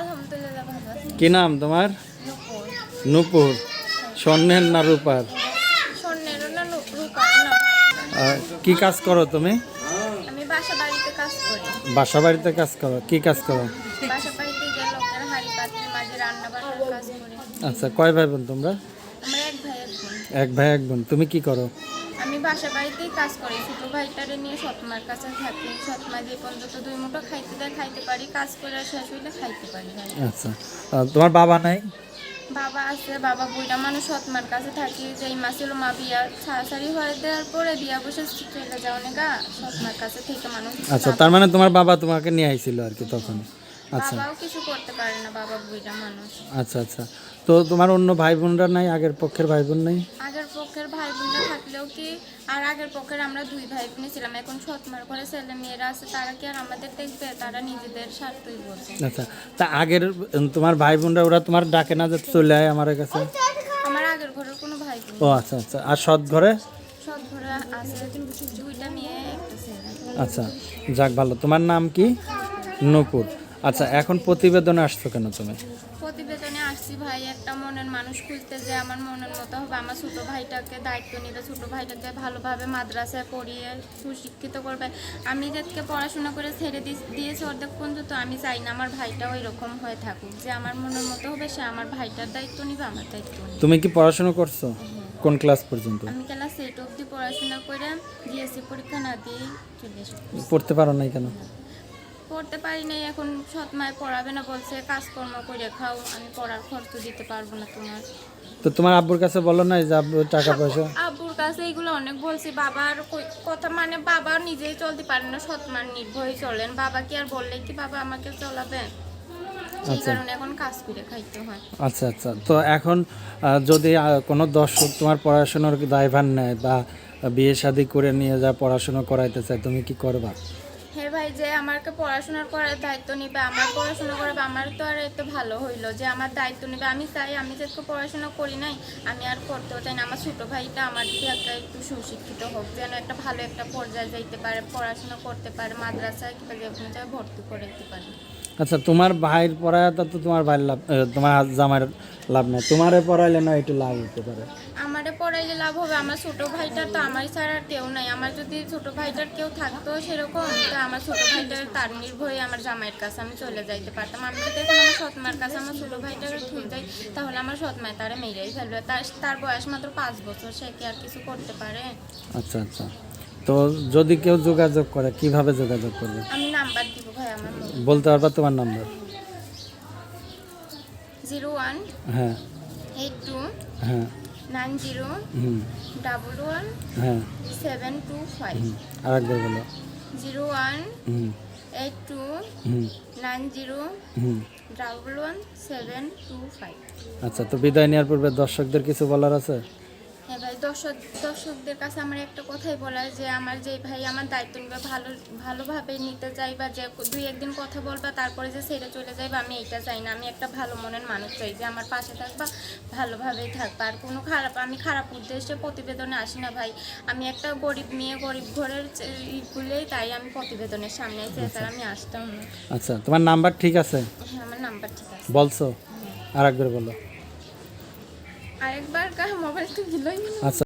আলহামদুলিল্লাহ ভালো আছি কি নাম তোমার? নুপুর। স্বর্ণের না রূপার? স্বর্ণেরও না রূপার না। কি কাজ করো তুমি? আমি বাসা বাড়িতে কাজ করি। বাসা বাড়িতে কাজ করো? কি কাজ করো? বাসা বাড়িতে যে লোকের হাড়ি পাত্রের মাঝে রান্না বান্নার কাজ করি। আচ্ছা কয় ভাই বোন তোমরা? আমার এক ভাই এক বোন। এক ভাই এক বোন। তুমি কি করো? আমি বাসা বাড়িতেই কাজ করি। ছোট ভাইটারে নিয়ে সৎমার কাছে থাকি। সৎমা যে পর্যন্ত দুই মুঠো খাইতে দেয় খাইতে পারি। কাজ করে শেষ হইলে খাইতে পারি আচ্ছা। তোমার বাবা নাই? বাবা আছে বাবা বুইটা মানুষ সৎমার কাছে থাকি। যে এই মাস হলো মা বিয়া ছাড়াছাড়ি হয়ে দেওয়ার পরে বিয়া বসে চলে যাও না সৎমার কাছে থেকে মানুষ আচ্ছা তার মানে তোমার বাবা তোমাকে নিয়ে আইছিল আর কি তখন? আচ্ছা। বাবাও কিছু করতে পারে না বাবা বুইটা মানুষ। আচ্ছা আচ্ছা। তো তোমার অন্য ভাই বোনরা নাই আগের পক্ষের ভাই বোন নাই? আগের পক্ষের ভাই বোনরা থাকলেও কি আর আগের পক্ষের আমরা দুই ভাই বোন ছিলাম এখন সৎমার করে ছেলে মেয়েরা আছে তারা কি আর আমাদের দেখবে? তারা নিজেদের স্বার্থই বলছে। আচ্ছা। তা আগের তোমার ভাই বোনরা ওরা তোমার ডাকে না যে চলে আয় আমার কাছে? আমার আগের ঘরের কোনো ভাই বোন ও আচ্ছা আচ্ছা। আর সৎ ঘরে? সৎ ঘরে আছে দুইটা মেয়ে আচ্ছা। যাক ভালো। তোমার নাম কি? নূপুর। আচ্ছা এখন প্রতিবেদনে আসছো কেন তুমি? প্রতিবেদনে আসছি ভাই একটা মনের মানুষ খুঁজতে যে আমার মনের মতো হবে। আমার ছোট ভাইটাকে দায়িত্ব নিবে ছোট ভাইটাকে ভালোভাবে মাদ্রাসায় পড়িয়ে সুশিক্ষিত করবে। আমি যাদেরকে পড়াশোনা করে ছেড়ে দিয়েছি অর্ধেক পর্যন্ত আমি চাই না আমার ভাইটা ওই রকম হয়ে থাকুক। যে আমার মনের মতো হবে সে আমার ভাইটার দায়িত্ব নিবে আমার দায়িত্ব নিবে। তুমি কি পড়াশোনা করছ? কোন ক্লাস পর্যন্ত? আমি ক্লাস এইট অবধি পড়াশোনা করে জিএসসি পরীক্ষা না দিয়ে চলে পড়তে পারো নাই কেন? পড়তে পারি নাই এখন সৎ মায় পড়াবে না বলছে কাজকর্ম করে খাও আমি পড়ার খরচ দিতে পারব না তোমার। তো তোমার আব্বুর কাছে বলো না যে আব্বু টাকা পয়সা? আব্বুর কাছে এগুলো অনেক বলছি বাবার কথা মানে বাবা নিজেই চলতে পারে না সৎমান নির্ভয় চলেন বাবা কি আর বললে কি বাবা আমাকে চলাবে? আচ্ছা। এখন কাজ করে খাইতে হয়। আচ্ছা আচ্ছা তো এখন যদি কোনো দর্শক তোমার পড়াশোনার দায়ভার নেয় বা বিয়ে শাদি করে নিয়ে যা পড়াশোনা করাইতে চায় তুমি কি করবা? যে আমাকে পড়াশোনার করার দায়িত্ব নিবে, আমার পড়াশোনা করাবে, আমার তো আর এত ভালো হইল যে আমার দায়িত্ব নিবে। আমি চাই, আমি যেহেতু পড়াশোনা করি নাই, আমি আর করতেও চাই না। আমার ছোটো ভাইটা আমার দিকে একটা একটু সুশিক্ষিত হোক, যেন একটা ভালো একটা পর্যায়ে যাইতে পারে, পড়াশোনা করতে পারে, মাদ্রাসায় কিংবা যে কোনো জায়গায় ভর্তি করে দিতে পারে। আচ্ছা তোমার ভাইয়ের পড়াটা তো তোমার ভাইয়ের লাভ তোমার জামাইয়ের লাভ নেই। তোমারে পড়াইলে না একটু লাভ হতে পারে? আমারে পড়াইলে লাভ হবে। আমার ছোট ভাইটার তো আমার ছাড়া কেউ নাই। আমার যদি ছোট ভাইটার কেউ থাকতো সেরকম তো আমার ছোট ভাইটার তার নির্ভয়ে আমার জামাইয়ের কাছে আমি চলে যাইতে পারতাম। আমি যদি এখন আমার সৎমার কাছে আমার ছোট ভাইটাকে থুয়ে যাই তাহলে আমার সৎমায় তারা মেরেই ফেলবে। তার তার বয়স মাত্র পাঁচ বছর সে কি আর কিছু করতে পারে? আচ্ছা আচ্ছা। তো যদি কেউ যোগাযোগ করে কীভাবে যোগাযোগ করবে? আমি নাম্বার দিব ভাই আমার বলতে পারবা তোমার নাম্বার? জিরো ওয়ান হ্যাঁ। এইট টু হ্যাঁ। নাইন জিরো হুম। ডাবল ওয়ান হ্যাঁ। Seven two five. আর একবার বলো। জিরো ওয়ান হুম। এইট টু নাইন জিরো হুম। Double one seven two five. আচ্ছা তো বিদায় নেওয়ার পূর্বে দর্শকদের কিছু বলার আছে? দর্শক দর্শকদের কাছে আমার একটা কথাই বলার যে আমার যে ভাই আমার দায়িত্ব নিবে ভালো ভালোভাবে নিতে চাই বা যে দুই একদিন কথা বলবা তারপরে যে সেটা চলে যাইবা আমি এইটা চাই না। আমি একটা ভালো মনের মানুষ চাই যে আমার পাশে থাকবা ভালোভাবেই থাকবা। আর কোনো খারাপ আমি খারাপ উদ্দেশ্যে প্রতিবেদনে আসি না ভাই। আমি একটা গরিব মেয়ে গরিব ঘরের বলেই তাই আমি প্রতিবেদনের সামনে আছি তার আমি আসতাম না। আচ্ছা তোমার নাম্বার ঠিক আছে? হ্যাঁ আমার নাম্বার ঠিক আছে। বলছো? আর একবার বলো। আরেকবার কাহ মোবাইলটা গিলই আচ্ছা।